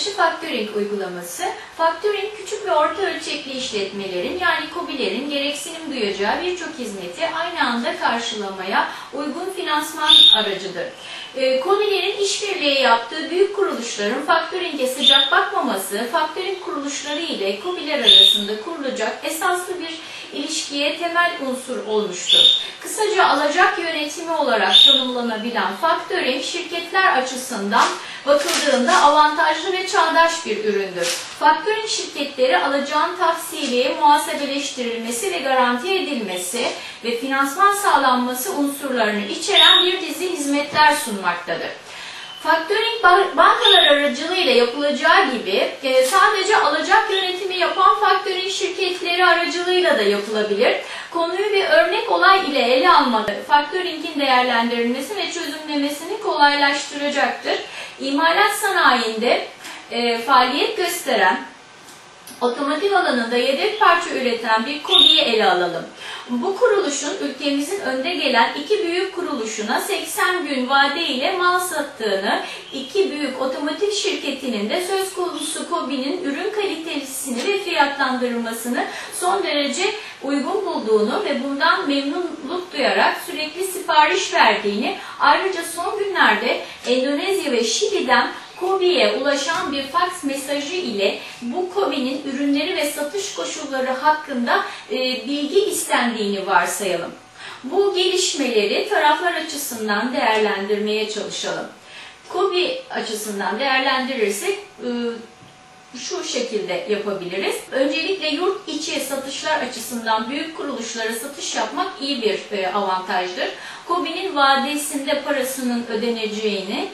dışı faktörink uygulaması, faktörink küçük ve orta ölçekli işletmelerin yani KOBİ'lerin gereksinim duyacağı birçok hizmeti aynı anda karşılamaya uygun finansman aracıdır. E, işbirliği yaptığı büyük kuruluşların faktöringe sıcak bakmaması, faktöring kuruluşları ile KOBİ'ler arasında kurulacak esaslı bir ilişkiye temel unsur olmuştur. Kısaca alacak yönetimi olarak tanımlanabilen faktöring şirketler açısından bakıldığında avantajlı ve çağdaş bir üründür. Faktöring şirketleri alacağın tahsiliye muhasebeleştirilmesi ve garanti edilmesi ve finansman sağlanması unsurlarını içeren bir dizi hizmetler sunmaktadır. Faktöring bankalar aracılığıyla yapılacağı gibi e, sadece alacak yönetimi yapan faktöring şirketleri aracılığıyla da yapılabilir. Konuyu bir örnek olay ile ele almak faktöringin değerlendirilmesi ve çözümlemesini kolaylaştıracaktır. İmalat sanayinde e, faaliyet gösteren otomotiv alanında yedek parça üreten bir KOBİ'yi ele alalım. Bu kuruluşun ülkemizin önde gelen iki büyük kuruluşuna 80 gün vade ile mal sattığını, iki büyük otomotiv şirketinin de söz konusu KOBİ'nin ürün kalitesini ve fiyatlandırılmasını son derece uygun bulduğunu ve bundan memnunluk duyarak sürekli sipariş verdiğini, ayrıca son günlerde Endonezya ve Şili'den KOBİ'ye ulaşan bir faks mesajı ile bu KOBİ'nin ürünleri ve satış koşulları hakkında e, bilgi istendiğini varsayalım. Bu gelişmeleri taraflar açısından değerlendirmeye çalışalım. KOBİ açısından değerlendirirsek e, şu şekilde yapabiliriz. Öncelikle yurt içi satışlar açısından büyük kuruluşlara satış yapmak iyi bir e, avantajdır. KOBİ'nin vadesinde parasının ödeneceğini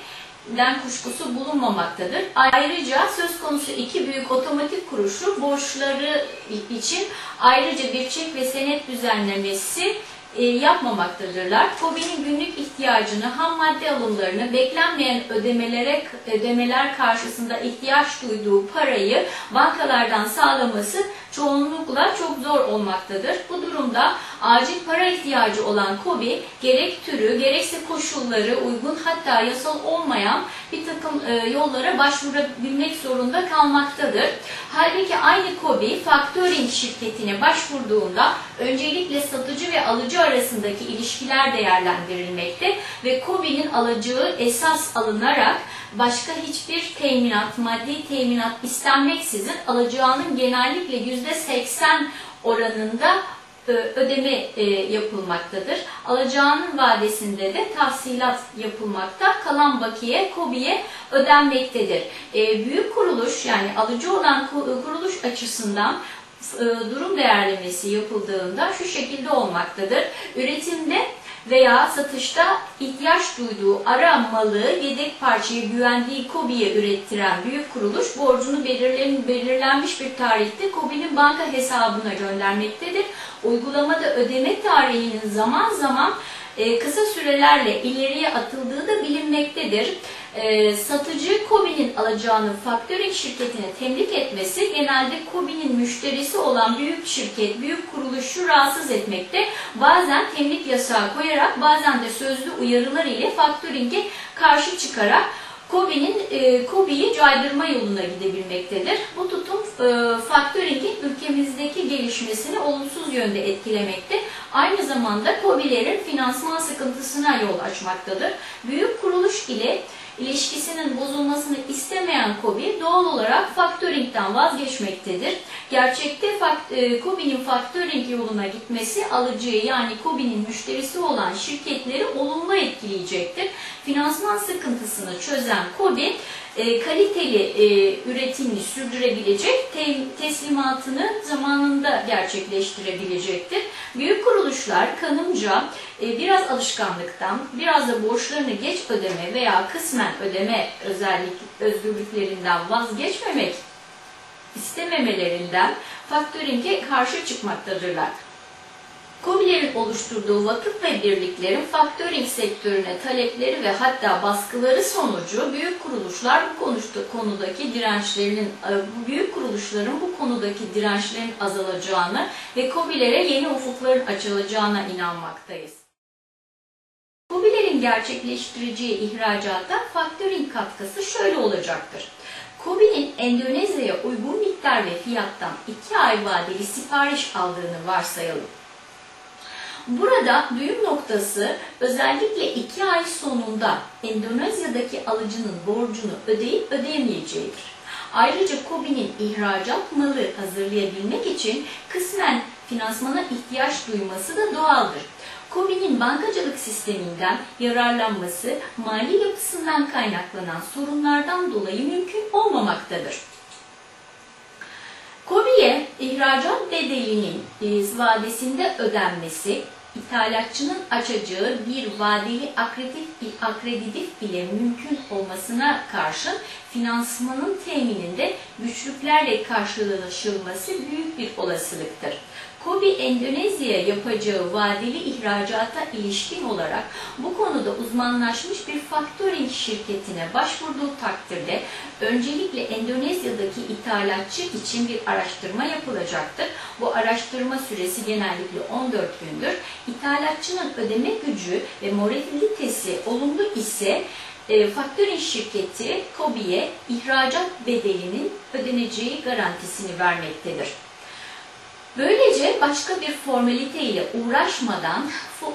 den kuşkusu bulunmamaktadır. Ayrıca söz konusu iki büyük otomotiv kuruluşu borçları için ayrıca bir çek ve senet düzenlemesi e, yapmamaktadırlar. KOBİ'nin günlük ihtiyacını, ham madde alımlarını, beklenmeyen ödemelere ödemeler karşısında ihtiyaç duyduğu parayı bankalardan sağlaması çoğunlukla çok zor olmaktadır. Bu durumda acil para ihtiyacı olan KOBİ gerek türü gerekse koşulları uygun hatta yasal olmayan bir takım e, yollara başvurabilmek zorunda kalmaktadır. Halbuki aynı KOBİ faktöring şirketine başvurduğunda öncelikle satıcı ve alıcı arasındaki ilişkiler değerlendirilmekte ve KOBİ'nin alacağı esas alınarak başka hiçbir teminat, maddi teminat istenmeksizin alacağının genellikle %80 oranında e, ödeme e, yapılmaktadır. Alacağının vadesinde de tahsilat yapılmakta. Kalan bakiye KOBİ'ye ödenmektedir. E, büyük kuruluş yani alıcı olan kuruluş açısından durum değerlemesi yapıldığında şu şekilde olmaktadır. Üretimde veya satışta ihtiyaç duyduğu ara malı, yedek parçayı güvendiği KOBİ'ye ürettiren büyük kuruluş borcunu belirlen, belirlenmiş bir tarihte KOBİ'nin banka hesabına göndermektedir. Uygulamada ödeme tarihinin zaman zaman e, kısa sürelerle ileriye atıldığı da bilinmektedir. E, satıcı KOBİ'nin alacağını faktöring şirketine temlik etmesi genelde KOBİ'nin müşterisi olan büyük şirket, büyük kuruluşu rahatsız etmekte. Bazen temlik yasağı koyarak bazen de sözlü uyarılar ile faktöringe karşı çıkarak KOBİ'nin e, KOBİ'yi caydırma yoluna gidebilmektedir. Bu tutum e, faktöringin ülkemizdeki gelişmesini olumsuz yönde etkilemekte. Aynı zamanda KOBİ'lerin finansman sıkıntısına yol açmaktadır. Büyük kuruluş ile ilişkisinin bozulmasını istemeyen KOBİ doğal olarak faktöringden vazgeçmektedir. Gerçekte e, KOBİ'nin faktöring yoluna gitmesi alıcıyı yani KOBİ'nin müşterisi olan şirketleri olumlu etkileyecektir. Finansman sıkıntısını çözen KOBİ e, kaliteli e, üretimini sürdürebilecek, te, teslimatını zamanında gerçekleştirebilecektir. Büyük kuruluşlar kanımca e, biraz alışkanlıktan, biraz da borçlarını geç ödeme veya kısmen ödeme özellik özgürlüklerinden vazgeçmemek istememelerinden faktöringe karşı çıkmaktadırlar. KOBİ'lerin oluşturduğu vakıf ve birliklerin faktöring sektörüne talepleri ve hatta baskıları sonucu büyük kuruluşlar bu konuştu, konudaki dirençlerinin, e, büyük kuruluşların bu konudaki dirençlerin azalacağını ve KOBİ'lere yeni ufukların açılacağına inanmaktayız. KOBİ'lerin gerçekleştireceği ihracata faktöring katkısı şöyle olacaktır. Kobi'nin Endonezya'ya uygun miktar ve fiyattan 2 ay vadeli sipariş aldığını varsayalım. Burada düğüm noktası özellikle 2 ay sonunda Endonezya'daki alıcının borcunu ödeyip ödeyemeyeceğidir. Ayrıca Kobi'nin ihracat malı hazırlayabilmek için kısmen finansmana ihtiyaç duyması da doğaldır. Kobi'nin bankacılık sisteminden yararlanması mali yapısından kaynaklanan sorunlardan dolayı mümkün olmamaktadır. İhracat bedelinin e, vadesinde ödenmesi, ithalatçının açacağı bir vadeli akreditif, akreditif bile mümkün olmasına karşın finansmanın temininde güçlüklerle karşılaşılması büyük bir olasılıktır. Kobi Endonezya yapacağı vadeli ihracata ilişkin olarak bu konuda uzmanlaşmış bir faktöring şirketine başvurduğu takdirde öncelikle Endonezya'daki ithalatçı için bir araştırma yapılacaktır. Bu araştırma süresi genellikle 14 gündür. İthalatçının ödeme gücü ve moralitesi olumlu ise e, faktöring şirketi KOBİ'ye ihracat bedelinin ödeneceği garantisini vermektedir. Böylece başka bir formalite ile uğraşmadan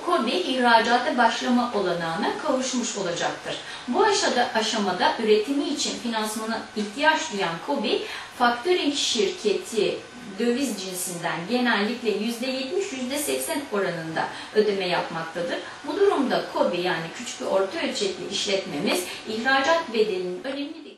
Kobi ihracata başlama olanağına kavuşmuş olacaktır. Bu aşamada, aşamada üretimi için finansmana ihtiyaç duyan Kobi, faktöring şirketi döviz cinsinden genellikle %70-%80 oranında ödeme yapmaktadır. Bu durumda KOBİ yani küçük ve orta ölçekli işletmemiz ihracat bedelinin önemli